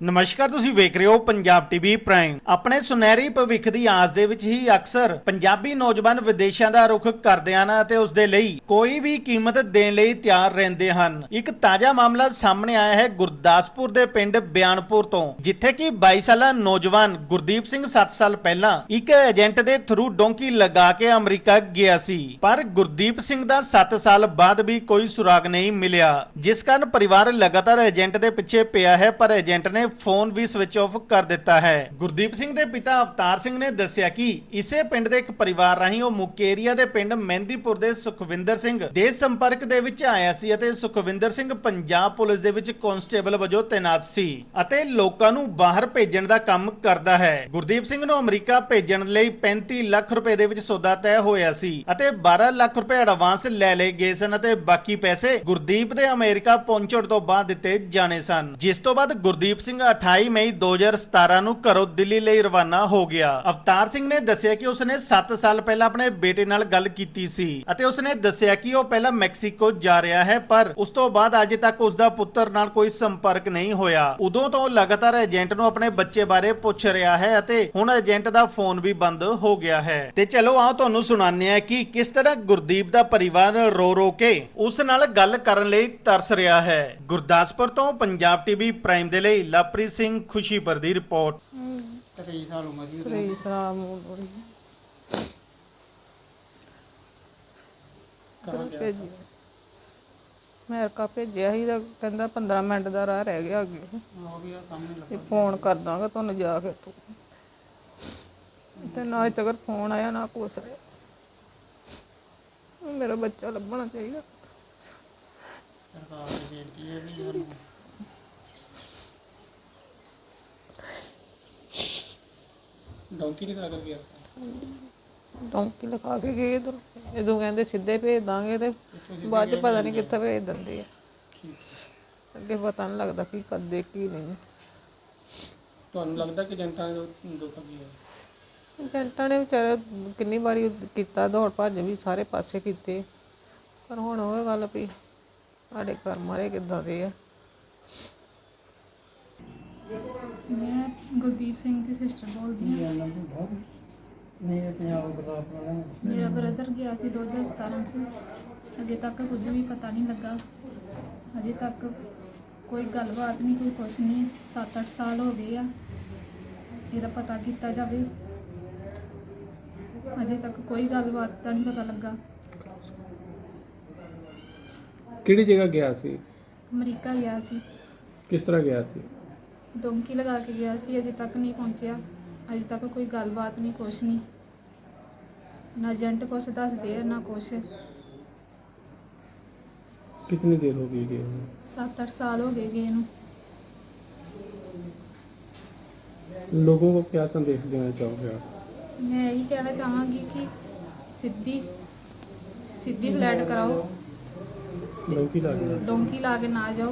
ਨਮਸਕਾਰ, ਤੁਸੀਂ ਵੇਖ ਰਹੇ ਹੋ ਪੰਜਾਬ ਟੀਵੀ ਪ੍ਰਾਈਮ। ਆਪਣੇ ਸੁਨਹਿਰੀ ਭਵਿੱਖ ਦੀ ਆਸ ਦੇ ਵਿੱਚ ਹੀ ਅਕਸਰ ਪੰਜਾਬੀ ਨੌਜਵਾਨ ਵਿਦੇਸ਼ਾਂ ਦਾ ਰੁਖ ਕਰਦੇ ਹਨ ਅਤੇ ਉਸ ਦੇ ਲਈ ਕੋਈ ਵੀ ਕੀਮਤ ਦੇਣ ਲਈ ਤਿਆਰ ਰਹਿੰਦੇ ਹਨ। ਇੱਕ ਤਾਜ਼ਾ ਮਾਮਲਾ ਸਾਹਮਣੇ ਆਇਆ ਹੈ ਗੁਰਦਾਸਪੁਰ ਦੇ ਪਿੰਡ ਬਿਆਨਪੁਰ ਤੋਂ, ਜਿੱਥੇ ਕਿ 22 ਸਾਲਾ ਨੌਜਵਾਨ ਗੁਰਦੀਪ ਸਿੰਘ 7 ਸਾਲ ਪਹਿਲਾਂ ਇੱਕ ਏਜੰਟ ਦੇ ਥਰੂ ਡੋਂਕੀ ਲਗਾ ਕੇ ਅਮਰੀਕਾ ਗਿਆ ਸੀ। ਪਰ ਗੁਰਦੀਪ ਸਿੰਘ ਦਾ 7 ਸਾਲ ਬਾਅਦ ਵੀ ਕੋਈ ਸੁਰਾਗ ਨਹੀਂ ਮਿਲਿਆ, ਜਿਸ ਕਾਰਨ ਪਰਿਵਾਰ ਲਗਾਤਾਰ ਏਜੰਟ ਦੇ ਪਿੱਛੇ ਪਿਆ ਹੈ, ਪਰ ਏਜੰਟ ਨੇ ਫੋਨ ਵੀ ਸਵਿਚ ਆਫ ਕਰ ਦਿੱਤਾ ਹੈ। ਗੁਰਦੀਪ ਸਿੰਘ ਦੇ ਪਿਤਾ ਅਵਤਾਰ ਸਿੰਘ ਨੇ ਦੱਸਿਆ ਕਿ ਇਸੇ ਪਿੰਡ ਦੇ ਇੱਕ ਪਰਿਵਾਰ ਰਾਹੀਂ ਉਹ ਮੁਕੇਰੀਆ ਦੇ ਪਿੰਡ ਮਹਿੰਦੀਪੁਰ ਦੇ ਸੁਖਵਿੰਦਰ ਸਿੰਘ ਦੇ ਸੰਪਰਕ ਦੇ ਵਿੱਚ ਆਇਆ ਸੀ ਅਤੇ ਸੁਖਵਿੰਦਰ ਸਿੰਘ ਪੰਜਾਬ ਪੁਲਿਸ ਦੇ ਵਿੱਚ ਕਾਂਸਟੇਬਲ ਵਜੋਂ ਤਾਇਨਾਤ ਸੀ ਅਤੇ ਲੋਕਾਂ ਨੂੰ ਬਾਹਰ ਭੇਜਣ ਦਾ ਕੰਮ ਕਰਦਾ ਹੈ। ਗੁਰਦੀਪ ਸਿੰਘ ਨੂੰ ਅਮਰੀਕਾ ਭੇਜਣ ਲਈ 35 ਲੱਖ ਰੁਪਏ ਦੇ ਵਿੱਚ ਸੌਦਾ ਤੈਅ ਹੋਇਆ ਸੀ ਅਤੇ 12 ਲੱਖ ਰੁਪਏ ਐਡਵਾਂਸ ਲੈ ਲਏ ਗਏ ਸਨ ਅਤੇ ਬਾਕੀ ਪੈਸੇ ਗੁਰਦੀਪ ਦੇ ਅਮਰੀਕਾ ਪਹੁੰਚਣ ਤੋਂ ਬਾਅਦ ਦਿੱਤੇ ਜਾਣੇ ਸਨ। ਜਿਸ ਤੋਂ ਬਾਅਦ ਗੁਰਦੀਪ ਸਿੰਘ 28 ਮਈ 2017 ਨੂੰ ਘਰੋਂ ਦਿੱਲੀ ਲਈ ਰਵਾਨਾ ਹੋ ਗਿਆ। ਅਵਤਾਰ ਸਿੰਘ ਨੇ ਦੱਸਿਆ ਕਿ ਉਸਨੇ 7 ਸਾਲ ਪਹਿਲਾਂ ਆਪਣੇ ਬੇਟੇ ਨਾਲ ਗੱਲ ਕੀਤੀ ਸੀ ਅਤੇ ਉਸਨੇ ਦੱਸਿਆ ਕਿ ਉਹ ਪਹਿਲਾਂ ਮੈਕਸੀਕੋ ਜਾ ਰਿਹਾ ਹੈ, ਪਰ ਉਸ ਤੋਂ ਬਾਅਦ ਅਜੇ ਤੱਕ ਉਸ ਦਾ ਪੁੱਤਰ ਨਾਲ ਕੋਈ ਸੰਪਰਕ ਨਹੀਂ ਹੋਇਆ। ਉਦੋਂ ਤੋਂ ਲਗਾਤਾਰ ਏਜੰਟ ਨੂੰ ਆਪਣੇ ਬੱਚੇ ਬਾਰੇ ਪੁੱਛ ਰਿਹਾ ਹੈ ਅਤੇ ਹੁਣ ਏਜੰਟ ਦਾ ਫੋਨ ਵੀ ਬੰਦ ਹੋ ਗਿਆ ਹੈ। ਤੇ ਚਲੋ, ਆਓ ਤੁਹਾਨੂੰ ਸੁਣਾਉਂਦੇ ਆ ਕਿ ਕਿਸ ਤਰ੍ਹਾਂ ਗੁਰਦੀਪ ਦਾ ਪਰਿਵਾਰ ਰੋ ਰੋ ਕੇ ਉਸ ਨਾਲ ਗੱਲ ਕਰਨ ਲਈ ਤਰਸ ਰਿਹਾ ਹੈ। ਗੁਰਦਾਸਪੁਰ ਤੋਂ ਪੰਜਾਬ ਟੀਵੀ ਪ੍ਰਾਈਮ ਦੇ ਲਈ ਲਵਪ੍ਰੀਤ ਸਿੰਘ ਖੁਸ਼ੀਪੁਰ ਦੀ ਰਿਪੋਰਟ। ਤੇਈ ਸਾਲ ਉਮਰ ਦੀ ਉਹਦੀ। ਤੇਈ ਸਾਲ ਉਮਰ ਕਹਾਂ ਗਿਆ ਭੇਜੀ ਅਮਰੀਕਾ ਭੇਜਿਆ? ਸੀ ਤਾਂ ਕਹਿੰਦਾ 15 ਮਿੰਟ ਦਾ ਰਾਹ ਰਹਿ ਗਿਆ ਅੱਗੇ। ਹੋ ਗਿਆ ਸਾਹਮਣੇ ਲੱਗਾ। ਫੋਨ ਕਰ ਦਾਂਗਾ ਤੁਹਾਨੂੰ ਜਾ ਕੇ ਤੂੰ ਤੇ ਨਾ ਅਜੇ ਤੱਕ ਫੋਨ ਆਇਆ ਨਾ ਕੁਛ ਮੇਰਾ ਬੱਚਾ ਲੱਭਣਾ ਚਾਹੀਦਾ। ਸਰਕਾਰ ਦੀ ਬੇਨਤੀ ਹੈ ਵੀ ਸਾਨੂੰ ਡੌਂਕੀ ਲਗਾ ਗਿਆ ਡੌਂਕੀ ਕੇ ਗਏ ਇਧਰ। ਇਦੋਂ ਕਹਿੰਦੇ ਸਿੱਧੇ ਭੇਜ ਦਾਂਗੇ ਤੇ ਬਾਅਦ ਚ ਪਤਾ ਨਹੀਂ ਕਿੱਥੇ ਭੇਜ ਦਿੰਦੇ ਆ। ਅੱਗੇ ਪਤਾ ਨਹੀਂ ਲੱਗਦਾ ਕੀ ਕਰਦੇ ਕੀ ਨਹੀਂ। ਤੁਹਾਨੂੰ ਲੱਗਦਾ ਕਿ ਜਨਤਾ ਨੇ ਧੋਖਾ ਕੀਤਾ ਹੈ? ਏਜੰਟਾਂ ਨੇ ਵਿਚਾਰੇ ਕਿੰਨੀ ਵਾਰੀ ਕੀਤਾ ਦੌੜ ਭੱਜ ਵੀ ਸਾਰੇ ਪਾਸੇ ਕੀਤੇ। ਪਰ ਹੁਣ ਉਹ ਗੱਲ ਵੀ ਸਾਡੇ ਘਰ ਮਾਰੇ ਕਿੱਦਾਂ ਦੇ ਆ। ਮੈਂ ਗੁਰਦੀਪ ਸਿੰਘ ਦੀ ਸਿਸਟਰ ਬੋਲਦੀ ਹਾਂ। ਨਹੀਂ ਇਹ ਪੰਜਾਬ ਦਾ ਆਪਣਾ ਮੇਰਾ ਬ੍ਰਦਰ ਗਿਆ ਸੀ 2017 ਚ। ਅਜੇ ਤੱਕ ਕੁਝ ਵੀ ਪਤਾ ਨਹੀਂ ਲੱਗਾ। ਅਜੇ ਤੱਕ ਕੋਈ ਗੱਲਬਾਤ ਨਹੀਂ ਕੋਈ ਕੁਛ ਨਹੀਂ। 7-8 ਸਾਲ ਹੋ ਗਏ ਆ। ਇਹਦਾ ਪਤਾ ਕੀਤਾ ਜਾਵੇ। ਅਜੇ ਤੱਕ ਕੋਈ ਗੱਲਬਾਤ ਦਾ ਨਹੀਂ ਪਤਾ ਲੱਗਾ। ਕਿਹੜੀ ਜਗ੍ਹਾ ਗਿਆ ਸੀ? ਅਮਰੀਕਾ ਗਿਆ ਸੀ। ਕਿਸ ਤਰ੍ਹਾਂ ਗਿਆ ਸੀ? ਡੋਂਕੀ ਲਗਾ ਕੇ ਗਿਆ ਸੀ ਅਜੇ ਤੱਕ ਨਹੀਂ ਪਹੁੰਚਿਆ ਅਜੇ ਤੱਕ ਕੋਈ ਗੱਲਬਾਤ ਨਹੀਂ ਕੁਛ ਨਹੀਂ ਨਾ ਏਜੰਟ ਕੁਛ ਦੱਸਦੇ ਆ ਨਾ ਕੁਛ कितनी देर हो गई गए हुए? 7-8 ਸਾਲ ਹੋ ਗਏ ਗਏ ਨੂੰ लोगों को क्या संदेश देना चाहोगे आप ਮੈਂ ਇਹੀ ਕਹਿਣਾ ਚਾਹਾਂਗੀ ਕਿ ਸਿੱਧੀ ਸਿੱਧੀ ਫਲੈਟ ਕਰਾਓ डोंकी ला गया ਡੋਂਕੀ ਲਾ ਕੇ ਨਾ ਜਾਓ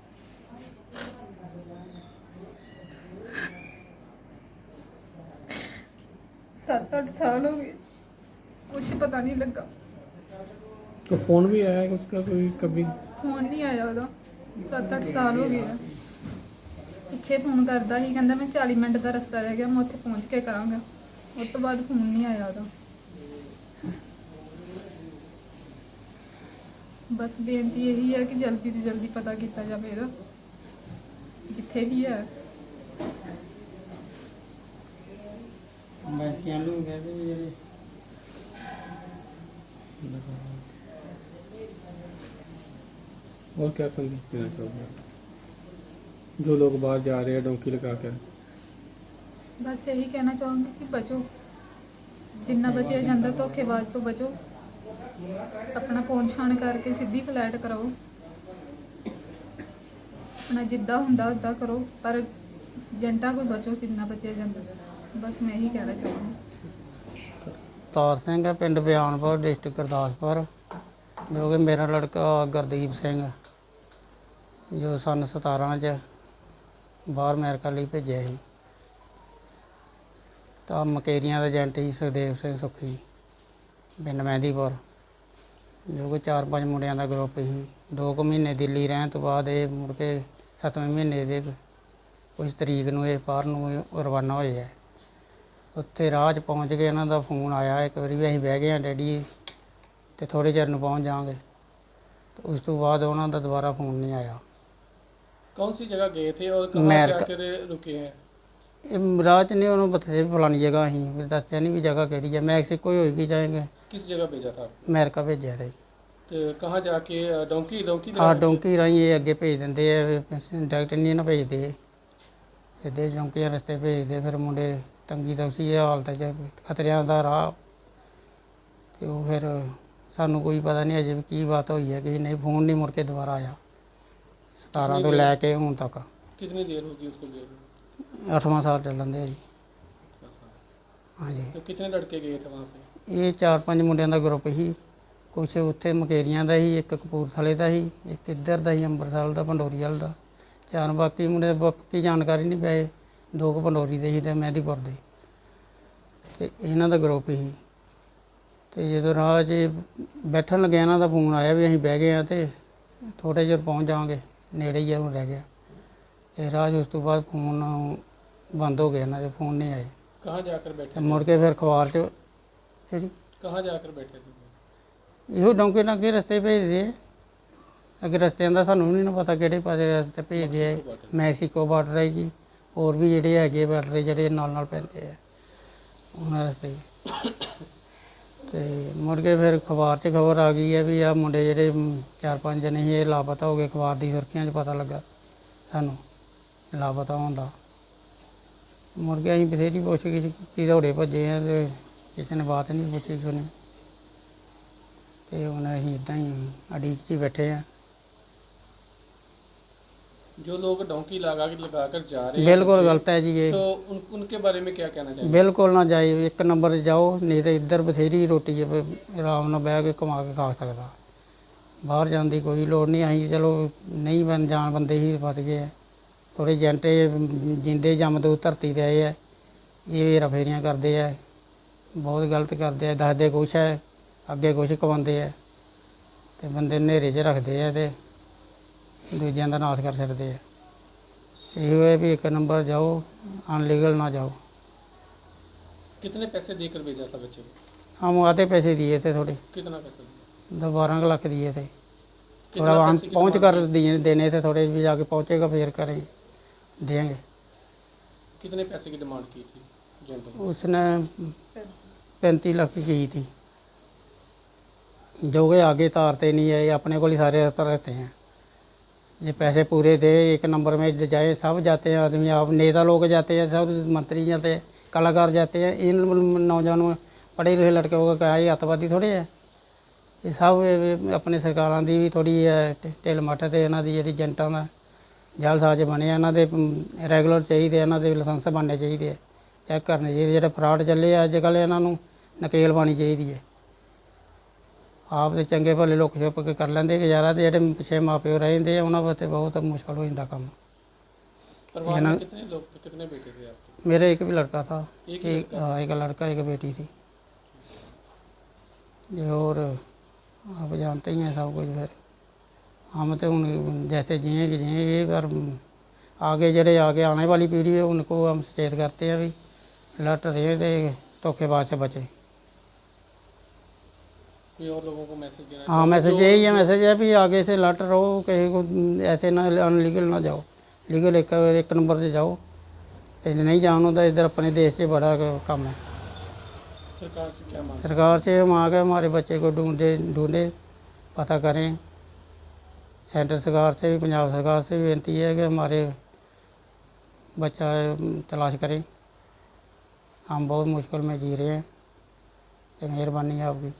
ਸੱਤ ਅੱਠ ਸਾਲ ਹੋ ਗਏ ਕੁਛ ਪਤਾ ਨਹੀਂ ਲੱਗਾ तो फोन भी आया है उसका कोई कभी ਫੋਨ ਨਹੀਂ ਆਇਆ ਉਹਦਾ ਸੱਤ ਅੱਠ ਸਾਲ ਹੋ ਗਏ ਆ ਪਿੱਛੇ ਫੋਨ ਕਰਦਾ ਸੀ ਕਹਿੰਦਾ ਮੈਂ 40 ਮਿੰਟ ਦਾ ਰਸਤਾ ਰਹਿ ਗਿਆ ਮੈਂ ਉੱਥੇ ਪਹੁੰਚ ਕੇ ਕਰਾਂਗਾ ਉਸ ਤੋਂ ਬਾਅਦ ਫੋਨ ਨਹੀਂ ਆਇਆ ਉਹਦਾ ਬਸ ਬੇਨਤੀ ਇਹੀ ਹੈ ਕਿ ਜਲਦੀ ਤੋਂ ਜਲਦੀ ਪਤਾ ਕੀਤਾ ਜਾਵੇ ਇਹਦਾ ਜਿੱਥੇ ਵੀ ਹੈ ਅੰਬੈਸੀਆਂ ਨੂੰ ਕਹਿੰਦੇ ਵੀ ਜਿਹੜੇ और क्या संदेश देना चाहोगे आप? जो लोग बाहर जा रहे हैं डोंकी लगा कर ਬਸ ਇਹੀ ਕਹਿਣਾ ਚਾਹੂੰਗੀ ਕਿ ਬਚੋ ਜਿੰਨਾ ਬਚਿਆ ਜਾਂਦਾ ਧੋਖੇਬਾਜ਼ ਤੋਂ ਬਚੋ ਆਪਣਾ ਫੋਨ ਛਾਣ ਕਰਕੇ ਸਿੱਧੀ ਫਲੈਟ ਕਰਾਓ ਆਪਣਾ ਜਿੱਦਾਂ ਹੁੰਦਾ ਉਦਾਂ ਕਰੋ ਪਰ ਏਜੰਟਾਂ ਕੋਈ ਬਚੋ ਜਿੰਨਾ ਬਚਿਆ ਜਾਂਦਾ ਬਸ ਮੈਂ ਇਹੀ ਕਹਿਣਾ ਚਾਹਾਂਗੀ ਅਵਤਾਰ ਸਿੰਘ ਹੈ, ਪਿੰਡ ਬਿਆਨਪੁਰ, ਡਿਸਟ੍ਰਿਕਟ ਗੁਰਦਾਸਪੁਰ। ਜੋ ਕਿ ਮੇਰਾ ਲੜਕਾ ਗੁਰਦੀਪ ਸਿੰਘ ਜੋ ਸਨ 17 ਚ ਬਾਹਰ ਅਮਰੀਕਾ ਲਈ ਭੇਜਿਆ ਸੀ। ਤਾਂ ਮਕੇਰੀਆਂ ਦਾ ਏਜੰਟ ਸੀ ਸੁਖਦੇਵ ਸਿੰਘ ਸੁੱਖੀ, ਪਿੰਡ ਮਹਿੰਦੀਪੁਰ। ਜੋ ਕਿ ਚਾਰ ਪੰਜ ਮੁੰਡਿਆਂ ਦਾ ਗਰੁੱਪ ਸੀ। ਦੋ ਕੁ ਮਹੀਨੇ ਦਿੱਲੀ ਰਹਿਣ ਤੋਂ ਬਾਅਦ ਇਹ ਮੁੜ ਕੇ ਸੱਤਵੇਂ ਮਹੀਨੇ ਦੇ ਕੁਝ ਤਰੀਕ ਨੂੰ ਇਹ ਬਾਹਰ ਨੂੰ ਰਵਾਨਾ ਹੋਏ ਹੈ। ਉੱਥੇ ਰਾਹ 'ਚ ਪਹੁੰਚ ਕੇ ਇਹਨਾਂ ਦਾ ਫੋਨ ਆਇਆ ਇੱਕ ਵਾਰੀ ਵੀ ਅਸੀਂ ਬਹਿ ਗਏ ਹਾਂ ਡੈਡੀ ਤੇ ਥੋੜੇ ਚਿਰ ਨੂੰ ਪਹੁੰਚ ਜਾਵਾਂਗੇ ਤੇ ਉਸ ਤੋਂ ਬਾਅਦ ਉਹਨਾਂ ਦਾ ਦੁਬਾਰਾ ਫੋਨ ਨਹੀਂ ਆਇਆ कौन सी जगह गए थे और कहाँ अमेरिका- जाकर रुके हैं ਇਹ ਰਾਹ 'ਚ ਨਹੀਂ ਉਹਨੂੰ ਬਥੇ ਫਲਾਣੀ ਜਗ੍ਹਾ ਅਸੀਂ ਵੀ ਦੱਸਿਆ ਨਹੀਂ ਵੀ ਜਗ੍ਹਾ ਕਿਹੜੀ ਹੈ ਮੈਕਸੀਕੋ ਹੀ ਹੋਏਗੀ ਜਾਏਗੇ किस जगह भेजा था ਅਮਰੀਕਾ ਭੇਜਿਆ ਸੀ तो कहाँ जाके अ, डोंकी डोंकी ਆ ਡੋਂਕੀ ਰਾਹੀਂ ਇਹ ਅੱਗੇ ਭੇਜ ਦਿੰਦੇ ਆ ਡਾਇਰੈਕਟ ਨਹੀਂ ਨਾ ਭੇਜਦੇ ਸਿੱਧੇ ਡੋਂਕੀਆਂ ਰਸਤੇ ਭੇਜਦੇ ਫਿਰ ਮੁੰਡੇ ਤੰਗੀ ਤੌਸੀ ਹਾਲਤ 'ਚ ਖਤਰਿਆਂ ਦਾ ਰਾਹ ਤੇ ਉਹ ਫਿਰ ਸਾਨੂੰ ਕੋਈ ਪਤਾ ਨਹੀਂ ਅਜੇ ਵੀ ਕੀ ਬਾਤ ਹੋਈ ਹੈ ਕਿ ਨਹੀਂ ਫੋਨ ਨਹੀਂ ਮੁੜ ਕੇ ਦੁਬਾਰਾ ਆਇਆ 17 ਤੋਂ ਲੈ ਕੇ ਹੁਣ ਤੱਕ कितनी देर होगी उसको गए हुए? 8ਵਾਂ ਸਾਲ ਚੱਲਣ ਦੇ ਜੀ ਹਾਂਜੀ तो कितने लड़के गए थे वहाँ पे ਇਹ ਚਾਰ ਪੰਜ ਮੁੰਡਿਆਂ ਦਾ ਗਰੁੱਪ ਸੀ ਕੁਛ ਉੱਥੇ ਮਕੇਰੀਆਂ ਦਾ ਸੀ ਇੱਕ ਕਪੂਰਥਲੇ ਦਾ ਸੀ ਇੱਕ ਇੱਧਰ ਦਾ ਸੀ ਅੰਮ੍ਰਿਤਸਰ ਦਾ ਪੰਡੋਰੀ ਵਾਲ ਦਾ ਚਾਰ ਬਾਕੀ ਮੁੰਡੇ ਬਾਕੀ ਜਾਣਕਾਰੀ ਨਹੀਂ ਪਏ ਦੋ ਕੁ ਪੰਡੋਰੀ ਦੇ ਸੀ ਤੇ ਮਹਿੰਦੀਪੁਰ ਦੇ ਤੇ ਇਹਨਾਂ ਦਾ ਗਰੁੱਪ ਸੀ ਤੇ ਜਦੋਂ ਰਾਹ 'ਚ ਬੈਠਣ ਲੱਗਿਆ ਇਹਨਾਂ ਦਾ ਫੋਨ ਆਇਆ ਵੀ ਅਸੀਂ ਬਹਿ ਗਏ ਆ ਤੇ ਥੋੜੇ ਜਿਹਾ ਪਹੁੰਚ ਜਾਵਾਂਗੇ ਨੇੜੇ ਹੀ ਆ ਹੁਣ ਰਹਿ ਗਿਆ ਤੇ ਰਾਹ 'ਚ ਉਸ ਤੋਂ ਬਾਅਦ ਫੋਨ ਬੰਦ ਹੋ ਗਿਆ ਇਹਨਾਂ ਦੇ ਫੋਨ ਨਹੀਂ ਆਏ कहाँ जाकर बैठे ਤੇ थे? ਮੁੜ ਕੇ ਫਿਰ ਅਖਬਾਰ 'ਚ ਜਿਹੜੀ कहाँ जाकर बैठे थे ਇਹੋ ਡੌਂਕੇ ਨਾਲ ਅੱਗੇ ਰਸਤੇ ਭੇਜਦੇ ਆ ਅੱਗੇ ਰਸਤਿਆਂ ਦਾ ਸਾਨੂੰ ਵੀ ਨਹੀਂ ਨਾ ਪਤਾ ਕਿਹੜੇ ਪਾਸੇ ਰਸਤੇ ਭੇਜਦੇ ਆ ਮੈਕਸੀਕੋ ਬਾਰਡਰ ਹੈ ਜੀ, ਹੋਰ ਵੀ ਜਿਹੜੇ ਹੈਗੇ ਬਾਰਡਰ ਜਿਹੜੇ ਨਾਲ ਨਾਲ ਪੈਂਦੇ ਆ, ਉਹਨਾਂ ਰਸਤੇ ਤੇ ਮੁੜ ਕੇ ਫਿਰ ਅਖਬਾਰ 'ਚ ਖਬਰ ਆ ਗਈ ਹੈ ਵੀ ਆ ਮੁੰਡੇ ਜਿਹੜੇ ਚਾਰ ਪੰਜ ਜਣੇ ਸੀ, ਇਹ ਲਾਪਤਾ ਹੋ ਗਏ। ਅਖਬਾਰ ਦੀ ਸੁਰਖੀਆਂ 'ਚ ਪਤਾ ਲੱਗਾ ਸਾਨੂੰ, ਲਾਪਤਾ ਹੁੰਦਾ ਮੁੜ ਕੇ ਅਸੀਂ ਬਥੇਰੀ ਪੁੱਛ ਗਈ ਕੀਤੀ, ਦੌੜੇ ਭੱਜੇ ਆ ਤੇ ਕਿਸੇ ਨੇ ਬਾਤ ਨਹੀਂ ਪੁੱਛੀ ਸੁਣੀ ਤੇ ਹੁਣ ਅਸੀਂ ਇਦਾਂ ਹੀ ਅੜੀਕ 'ਚ ਹੀ ਬੈਠੇ ਆ। जो लोग डोंकी लगा के लगा कर जा रहे हैं बिल्कुल गलत है जी ये तो उन, उनके बारे में क्या कहना चाहिए ਬਿਲਕੁਲ ਨਾ ਜਾਈ ਇੱਕ ਨੰਬਰ ਜਾਓ ਨਹੀਂ ਤੇ ਇੱਧਰ ਬਥੇਰੀ ਰੋਟੀ ਹੈ ਵੀ ਆਰਾਮ ਨਾਲ ਬਹਿ ਕੇ ਕਮਾ ਕੇ ਖਾ ਸਕਦਾ। ਬਾਹਰ ਜਾਣ ਦੀ ਕੋਈ ਲੋੜ ਨਹੀਂ ਆਈ ਚਲੋ ਨਹੀਂ ਬਣ ਜਾਣ ਬੰਦੇ ਹੀ ਫਸ ਗਏ ਹੈ ਥੋੜੇ ਜੰਟੇ ਜਿੰਦੇ ਜੰਮਦੇ ਧਰਤੀ ਤੇ ਆਏ ਹੈ ਇਹ ਰਫੇਰੀਆਂ ਕਰਦੇ ਹੈ ਬਹੁਤ ਗਲਤ ਕਰਦੇ ਹੈ ਦੱਸਦੇ ਕੁਛ ਹੈ ਅੱਗੇ ਕੁਛ ਕਵਾਉਂਦੇ ਹੈ ਤੇ ਬੰਦੇ ਨੇਰੇ 'ਚ ਰੱਖਦੇ ਹੈ ਤੇ ਦੂਜਿਆਂ ਦਾ ਨਾਸ਼ ਕਰ ਛੱਡਦੇ ਆ ਇਹੋ ਹੈ ਵੀ ਇੱਕ ਨੰਬਰ ਜਾਓ ਅਨਲੀਗਲ ਨਾ ਜਾਓ कितने पैसे देकर भेजा था बच्चे को हम आधे पैसे दिए थे थोड़े कितना पैसा दिया? दस बारह लाख दिए थे कितना थोड़ा हम पैसे की पहुंच डिमांड कर की? दिए देने थे थोड़े भी जाके पहुंचेगा फिर करेंगे देंगे कितने पैसे की डिमांड की थी जेंटल ने? उसने पैंतीस लाख की की थी जो कि आगे तारते नहीं है ये अपने को ही सारे रहते हैं ये पैसे पूरे दे एक नंबर में जाए सब जाते हैं आदमी आप नेता लोग जाते हैं सब मंत्री जाते हैं कलाकार जाते हैं इन नौजवानों पढ़े लिखे लड़के को क्या ये अतवादी थोड़े है ਇਹ ਸਭ ਇਹ ਆਪਣੇ ਸਰਕਾਰਾਂ ਦੀ ਵੀ ਥੋੜੀ ਢਿੱਲ ਮੱਠ ਤੇ ਇਹਨਾਂ ਦੀ ਜਿਹੜੀ ਏਜੰਟਾਂ ਦਾ ਜਾਲਸਾਜ਼ ਬਣਿਆ ਇਹਨਾਂ ਦੇ ਰੈਗੂਲਰ ਚਾਹੀਦੇ ਇਹਨਾਂ ਦੇ ਲਾਇਸੈਂਸ ਬਣਨੇ ਚਾਹੀਦੇ ਆ ਚੈੱਕ ਕਰਨੇ ਚਾਹੀਦੇ ਜਿਹੜੇ ਫਰਾਡ ਚੱਲੇ ਆ ਅੱਜ ਕੱਲ੍ਹ ਇਹਨਾਂ ਨੂੰ ਨਕੇਲ ਪਾਣੀ ਚਾਹੀਦੀ ਹੈ ਆਪ ਦੇ ਚੰਗੇ ਭਲੇ ਲੋਕ ਛੁਪ ਕੇ ਕਰ ਲੈਂਦੇ ਗੁਜ਼ਾਰਾ ਤੇ ਜਿਹੜੇ ਪਿੱਛੇ ਮਾਪਿਓ ਰਹਿੰਦੇ ਆ ਉਹਨਾਂ ਵਾਸਤੇ ਬਹੁਤ ਮੁਸ਼ਕਲ ਹੋ ਜਾਂਦਾ ਕੰਮ परिवार है ना- में कितने लोग थे कितने बेटे थे आपके मेरे एक भी लड़का था एक ही एक हाँ, एक लड़का एक बेटी थी ये और आप जानते ही हैं सब कुछ फिर हम तो उन जैसे जिएंगे जिएंगे पर आगे जड़े आगे आने वाली पीढ़ी है उनको हम सचेत करते हैं भी लट रहे थे धोखेबाज से बचे कोई और लोगों को मैसेज देना हाँ मैसेज यही है मैसेज है भी आगे से लट रहो कहीं को ऐसे ना अनलीगल ना जाओ लीगल एक एक नंबर से जाओ ते नहीं जान होता इधर अपने देश से बड़ा कम है सरकार से क्या मांग सरकार से हम आ गए हमारे बच्चे को ढूंढे ढूंढे पता करें सेंटर सरकार से भी पंजाब सरकार से भी विनती है कि हमारे बच्चा तलाश करें हम बहुत मुश्किल में जी रहे हैं तो मेहरबानी है आपकी